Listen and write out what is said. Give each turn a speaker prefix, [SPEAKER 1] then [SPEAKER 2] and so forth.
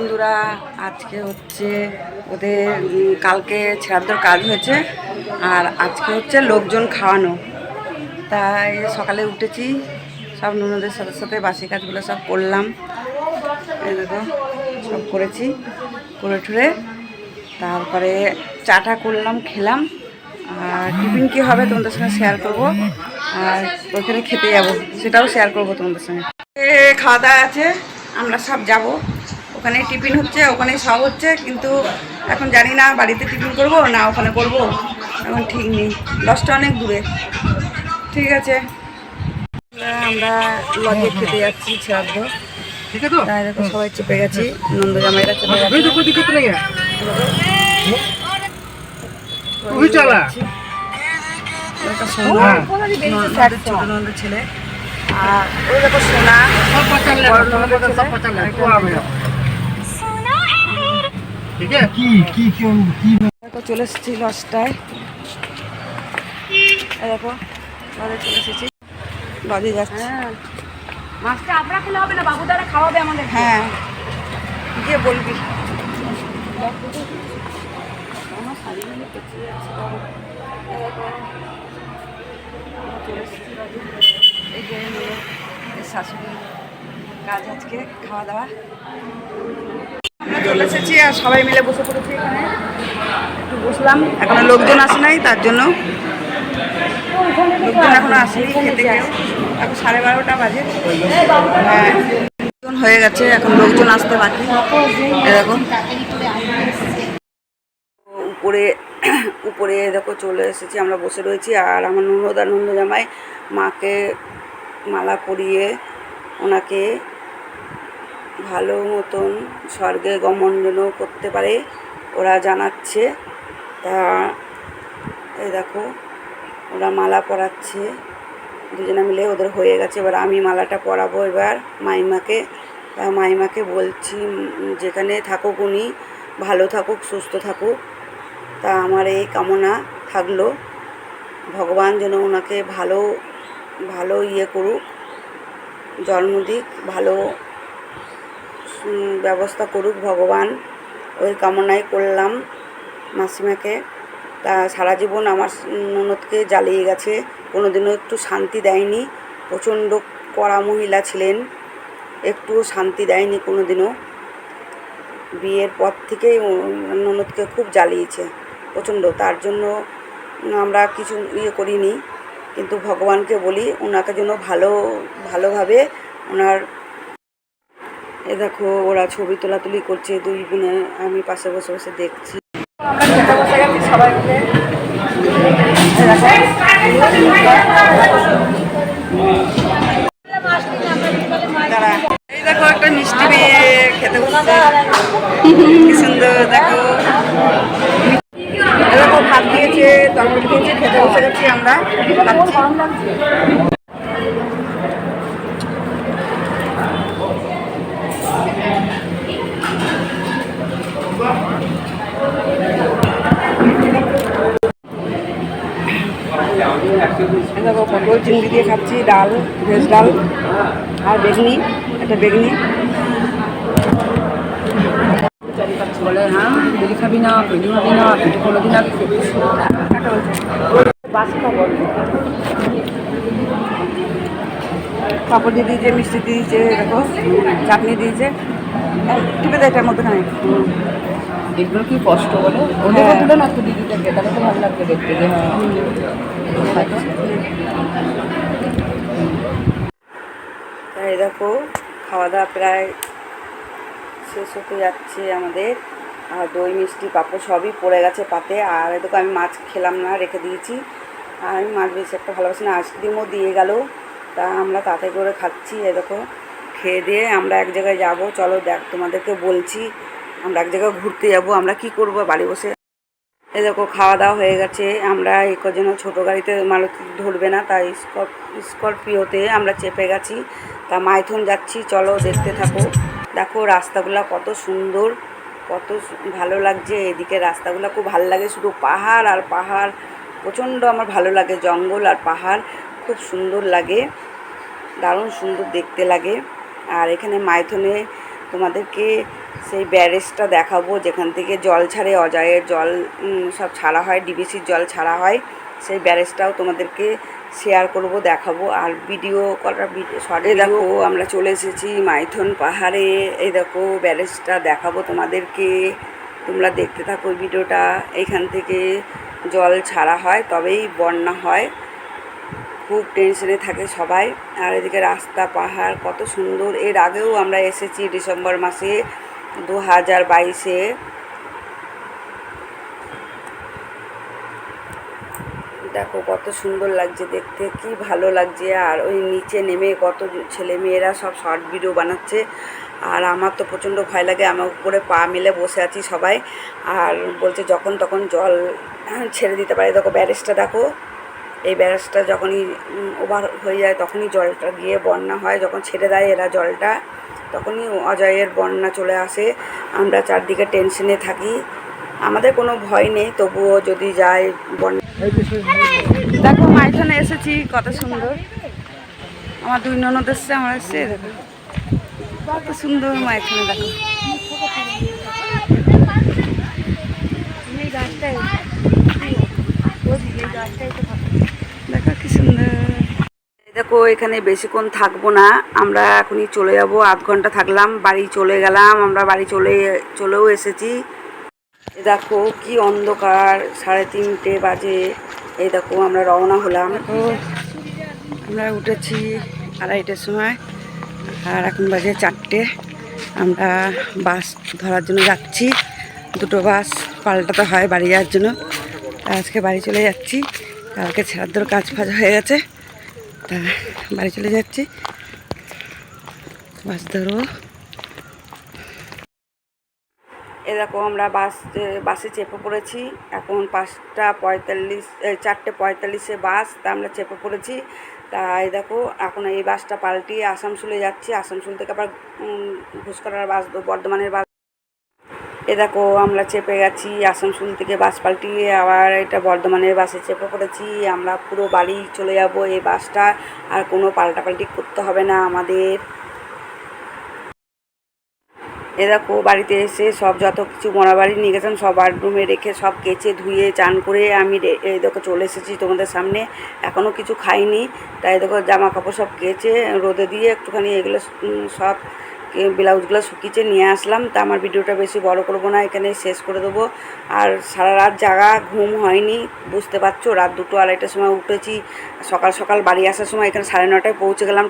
[SPEAKER 1] বন্ধুরা, আজকে হচ্ছে ওদের কালকে ছেড়াদের কাজ হয়েছে, আর আজকে হচ্ছে লোকজন খাওয়ানো। তাই সকালে উঠেছি, সব নুনদের সাথে সাথে বাসি কাজগুলো সব করলাম। দেখো, সব করেছি, করে ঠুরে তারপরে চাটা করলাম, খেলাম। আর টিফিন কী হবে তোমাদের সঙ্গে শেয়ার করব, আর ওইখানে খেতে যাব, সেটাও শেয়ার করব তোমাদের সঙ্গে। খাওয়া দাওয়া আছে, আমরা সব যাব। ওখানে টিফিন হচ্ছে ওখানে সব হচ্ছে কিন্তু এখন জানি না বাড়িতে টিফিন করব না ওখানে করব। এখন ঠিক নেই লজটা অনেক দূরে। ঠিক আছে। আমরা লজে খেতে যাচ্ছি ছাদ সবাই চেপে গেছি নন্দ জামাইরা চেপে ছেলে। আর ওই দেখো সোনা ঠিক চলে এসেছি লজটায়। দেখো লজে চলে এসেছি। লজে যাচ্ছে। হ্যাঁ।
[SPEAKER 2] মাছটা আপনার খেলে হবে না বাবু দাদা খাওয়াবে আমাদের।
[SPEAKER 1] হ্যাঁ। গিয়ে বলবি। এই যে শাশুড়ি কাজ আজকে খাওয়া দাওয়া। চলে এসেছি আর সবাই মিলে বসে পড়েছি এখানে। একটু বসলাম। এখনও লোকজন আসে নাই, তার জন্য। লোকজন এখনও আসেনি খেতে গিয়েও এখন সাড়ে বারোটা বাজে। হ্যাঁ। হয়ে গেছে, এখন লোকজন আসতে বাকি। এরকম উপরে উপরে দেখো চলে এসেছি, আমরা বসে রয়েছি। আর আমার নন্দানন্দ জামাই মাকে মালা পরিয়ে ওনাকে ভালো মতন স্বর্গে গমন যেন করতে পারে, ওরা জানাচ্ছে। তা, এই দেখো, ওরা মালা পরাচ্ছে। দুজনে মিলে ওদের হয়ে গেছে, এবার আমি মালাটা পরাবো এবার মাইমাকে। তা মাইমাকে বলছি যেখানে থাকুক উনি, ভালো থাকুক, সুস্থ থাকুক। তা আমার এই কামনা থাকল। ভগবান যেন ওনাকে ভালো ভালো ইয়ে করুক, জন্ম দিক, ভালো ব্যবস্থা করুক, ভগবান ওই কামনাই করলাম মাসিমাকে। তা সারা জীবন আমার ননদকে জ্বালিয়ে গেছে, কোনোদিনও একটু শান্তি দেয়নি। প্রচণ্ড কড়া মহিলা ছিলেন, একটুও শান্তি দেয়নি কোনোদিনও। বিয়ের পর থেকেই ননদকে খুব জ্বালিয়েছে, প্রচণ্ড। তার জন্য আমরা কিছু ইয়ে করিনি, কিন্তু ভগবানকে বলি, ওনাকে যেন ভালো, ভালোভাবে ওনার এ দেখো, ওরা ছবি তোলাতুলি করছে, দুই বোনে, আমি পাশে বসে বসে দেখছি। দেখো, একটা মিষ্টি খেতে কি সুন্দর, দেখো। দেখো, ভাত দিয়েছে তরকারি দিয়েছে খেতে বসে গেছি আমরা খাচ্ছি। এই দেখো পটল চিংড়ি দিয়ে খাচ্ছি ডাল ভেজ ডাল আর বেগনি একটা বেগনি।
[SPEAKER 2] বলে হ্যাঁ বিড়ি খাবি না বিড়ি খাবি না বিড়ি কোনোদিন আগে খেতিস
[SPEAKER 1] খবর পাপড় দিয়ে দিয়েছে মিষ্টি দিয়েছে দেখো চাটনি দিয়েছে। টিপে দেয় এটার মধ্যেখানে।
[SPEAKER 2] এগুলো কি কষ্ট বলো? ওদের
[SPEAKER 1] হ্যাঁ।
[SPEAKER 2] তো দিদিটাকে তাহলে তো ভালো দেখতে যে হ্যাঁ।
[SPEAKER 1] তাই দেখো খাওয়া দাওয়া প্রায় শেষ হতে যাচ্ছে আমাদের। আর দই মিষ্টি পাঁপড় সবই পড়ে গেছে পাতে। আর এদিকে আমি মাছ খেলাম না রেখে দিয়েছি। আর আমি মাছ বেশি একটা ভালোবাসি না আইসক্রিমও দিয়ে গেল। তা আমরা তাতে করে খাচ্ছি এ দেখো। খেয়ে দিয়ে আমরা এক জায়গায় যাব। চলো দেখ তোমাদেরকে বলছি। আমরা এক জায়গায় ঘুরতে যাব, আমরা কি করব বাড়ি বসে? এই দেখো, খাওয়া দাওয়া হয়ে গেছে। আমরা এই কজন ছোটো গাড়িতে মালতী ধরবে না, তাই স্কর- স্করপিওতে আমরা চেপে গেছি। তা মাইথন যাচ্ছি, চলো দেখতে থাকো। দেখো, রাস্তাগুলো কত সুন্দর, কত ভালো লাগছে। এদিকে রাস্তাগুলো খুব ভালো লাগে, শুধু পাহাড় আর পাহাড়। প্রচণ্ড আমার ভালো লাগে, জঙ্গল আর পাহাড় খুব সুন্দর লাগে, দারুণ সুন্দর দেখতে লাগে। আর এখানে মাইথনে তোমাদেরকে সেই ব্যারেজটা দেখাবো যেখান থেকে জল ছাড়ে অজয়ের জল সব ছাড়া হয় ডিবিসির জল ছাড়া হয়। সেই ব্যারেজটাও তোমাদেরকে শেয়ার করব দেখাবো। আর ভিডিও করার শর্টে দেখো আমরা চলে এসেছি মাইথন পাহাড়ে। এই দেখো ব্যারেজটা দেখাবো তোমাদেরকে। তোমরা দেখতে থাকো ভিডিওটা এইখান থেকে জল ছাড়া হয় তবেই বন্যা হয়। খুব টেনশনে থাকে সবাই। আর এদিকে রাস্তা পাহাড় কত সুন্দর। এর আগেও আমরা এসেছি ডিসেম্বর মাসে। দু হাজার বাইশে দেখো কত সুন্দর লাগছে দেখতে, কি ভালো লাগছে। আর ওই নিচে নেমে কত ছেলে মেয়েরা সব শর্ট ভিডিও বানাচ্ছে। আর আমার তো প্রচণ্ড ভয় লাগে আমার উপরে পা মেলে বসে আছি সবাই। আর বলছে যখন তখন জল ছেড়ে দিতে পারে। দেখো ব্যারেজটা দেখো, এই ব্যারেজটা যখনই ওভার হয়ে যায় তখনই জলটা গিয়ে বন্যা হয়। যখন ছেড়ে দেয় এরা জলটা। তখনই অজয়ের বন্যা চলে আসে। আমরা চারদিকে টেনশনে থাকি। আমাদের কোনো ভয় নেই, তবুও যদি যায় বন্যা দেখো মাইথনে এসেছি, কত সুন্দর। আমার দুই ননদ এসছে, আমার এসছে দেখো। কত সুন্দর মাইথনে দেখো। দেখো কি সুন্দর। দেখো, এখানে বেশিক্ষণ থাকব না। আমরা এখনই চলে যাব। আধ ঘণ্টা থাকলাম, বাড়ি চলে গেলাম। আমরা বাড়ি চলে, চলেও এসেছি। দেখো, কি অন্ধকার, সাড়ে তিনটে বাজে। এই দেখো, আমরা রওনা হলাম। আমরা উঠেছি আড়াইটের সময়, আর এখন বাজে চারটে। আমরা বাস ধরার জন্য যাচ্ছি। দুটো বাস পাল্টাতে হয় বাড়ি যাওয়ার জন্য। আজকে বাড়ি চলে যাচ্ছি। কালকে ছেড়ার কাজ ফাজ হয়ে গেছে। তা বাড়ি চলে যাচ্ছি। বাস ধরবো এ দেখো, আমরা বাস বাসে চেপে পড়েছি। এখন পাঁচটা পঁয়তাল্লিশ চারটে পঁয়তাল্লিশে বাস, তা আমরা চেপে পড়েছি। তা এই দেখো, এখন এই বাসটা পাল্টিয়ে আসানসোলে যাচ্ছি। আসানসোল থেকে আবার ঘুষকরার বাস, বর্ধমানের বাস এ দেখো, আমরা চেপে গেছি, আসানসোল থেকে বাস পাল্টিয়ে আবার এটা বর্ধমানের বাসে চেপে পড়েছি। আমরা পুরো বাড়ি চলে যাব এই বাসটা, আর কোনো পাল্টাপাল্টি করতে হবে না আমাদের। এ দেখো, বাড়িতে এসে সব যত কিছু মরা বাড়ি নিয়ে গেছিলাম সব বাথরুমে রেখে সব কেচে ধুয়ে চান করে আমি এই দেখো চলে এসেছি তোমাদের সামনে। এখনও কিছু খাইনি, তাই দেখো জামা কাপড় সব কেচে রোদে দিয়ে একটুখানি এগুলো সব ব্লাউজগুলো শুকিয়েছে, নিয়ে আসলাম। তা আমার ভিডিওটা বেশি বড় করব না, এখানে শেষ করে দেবো। আর সারা রাত জাগা, ঘুম হয়নি, বুঝতে পারছ? রাত দুটো আড়াইটার সময় উঠেছি, সকাল সকাল বাড়ি আসার সময় এখানে সাড়ে নটায় পৌঁছে গেলাম।